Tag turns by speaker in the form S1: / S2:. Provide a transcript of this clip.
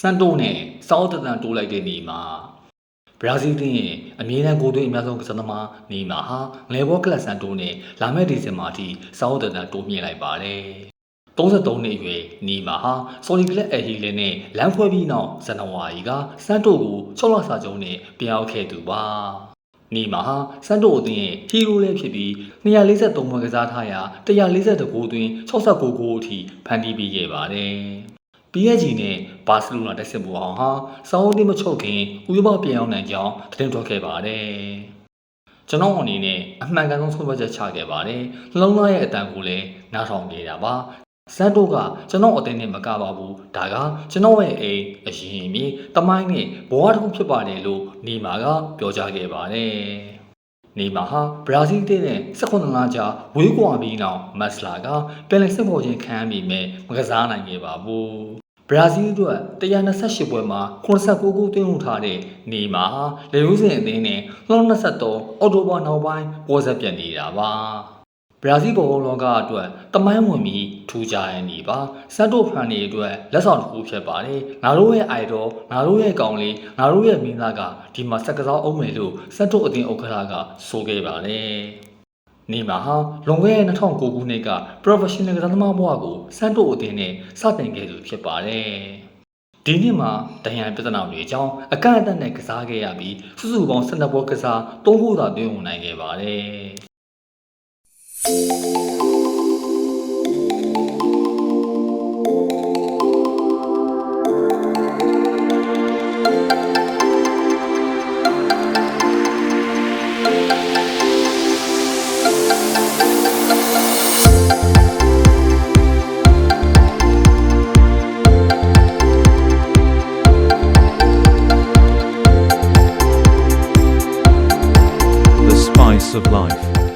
S1: စန်တိုနဲ့စောက်တတန်တိုးလိုက်တဲ့နေမှာဘရာဇီးတင်းရဲ့အမြဲတမ်းကိုယ်သွင်းအများဆုံးကစားသမားနေမှာဟာငယ်ဘောကလပ်စန်တိုနဲ့လာမယ့်ဒီဇင်ဘာထိစောက်တတန်တိုးမြင့်လိုက်ပါတယ်33နှစ်အရွယ်နီမာဟာဆော်လီကလက်အဟီလင်းနဲ့လမ်းဖွဲပြီးနောက်ဇန်နဝါရီကစန်တိုကို6လစာချုံနဲ့ပြန်ရောက်ခဲ့သူပါနီမာဟာစန်တိုအသင်းရဲ့ဟီရိုလည်းဖြစ်ပြီး243ပွဲကစားထားရာ142ဂိုးသွင်း69ဂိုးအထိဖန်တီးပေးခဲ့ပါတယ်။ PSG နဲ့ဘာစီလိုနာတိုက်စစ်မှုအောင်ဟာစောင်းတင်းမချုပ်ခင်ဥရောပပြန်ရောက်နိုင်ကြောင်းသတင်းထွက်ခဲ့ပါတယ်။ကျွန်တော်အနေနဲ့အမှန်ကန်ဆုံးဆုံးဖြတ်ချက်ချခဲ့ပါတယ်။နှလုံးသားရဲ့အတန်ကိုလည်းနားထောင်ခဲ့တာပါ။စန်တိုကကျွန်တော်အတင်းနဲ့မကပါဘူး။ဒါကကျွန်တော်ရဲ့အိမ်အရင်မြေတမိုင်းနဲ့ဘဝတစ်ခုဖြစ်ပါတယ်လို့နေမာကပြောကြားခဲ့ပါတယ်။ နေမာဟာဘရာဇီးတင်းနဲ့18လကြာဝေးကွာပြီးနောက်မက်စလာကပြန်လည်စစ်ဖော်ခြင်းခံရမိမဲ့မကစားနိုင်ခဲ့ပါဘူးဘရာဇီးအတွက်128ပွဲမှာ89ဂိုးသွင်းယူထားတဲ့နေမာဟာလေယိုးစင်အသင်းနဲ့2023အော်တိုဘာနောက်ပိုင်းပွဲဆက်ပြတ်နေတာပါ ဘရာဇီးဘောလုံးလောကအတွက်တမိုင်းဝင်ပြီးထူးခြားရနေပါစက်တိုဖန်နေအတွက်လက်ဆောင်တစ်ခုဖြစ်ပါတယ်ငါတို့ရဲ့ idol ငါတို့ရဲ့ကောင်လေးငါတို့ရဲ့မင်းသားကဒီမှာစက်ကစားအောင်မယ်လို့စက်တိုအသင်းဥက္ကဋ္ဌကဆိုခဲ့ပါတယ်နေမှာဟာလွန်ခဲ့တဲ့2009ခုနှစ်က professional ကစားသမားဘဝကိုစန်တိုအသင်းနဲ့စတင်ခဲ့သူဖြစ်ပါတယ်။ဒီနှစ်မှာဒဏ်ရာပြဿနာတွေအကြောင်းအကန့်အသတ်နဲ့ကစားခဲ့ရပြီးစုစုပေါင်း12ပွဲကစား3ခုသာသွင်းဝင်နိုင်ခဲ့ပါတယ်။
S2: The spice of life.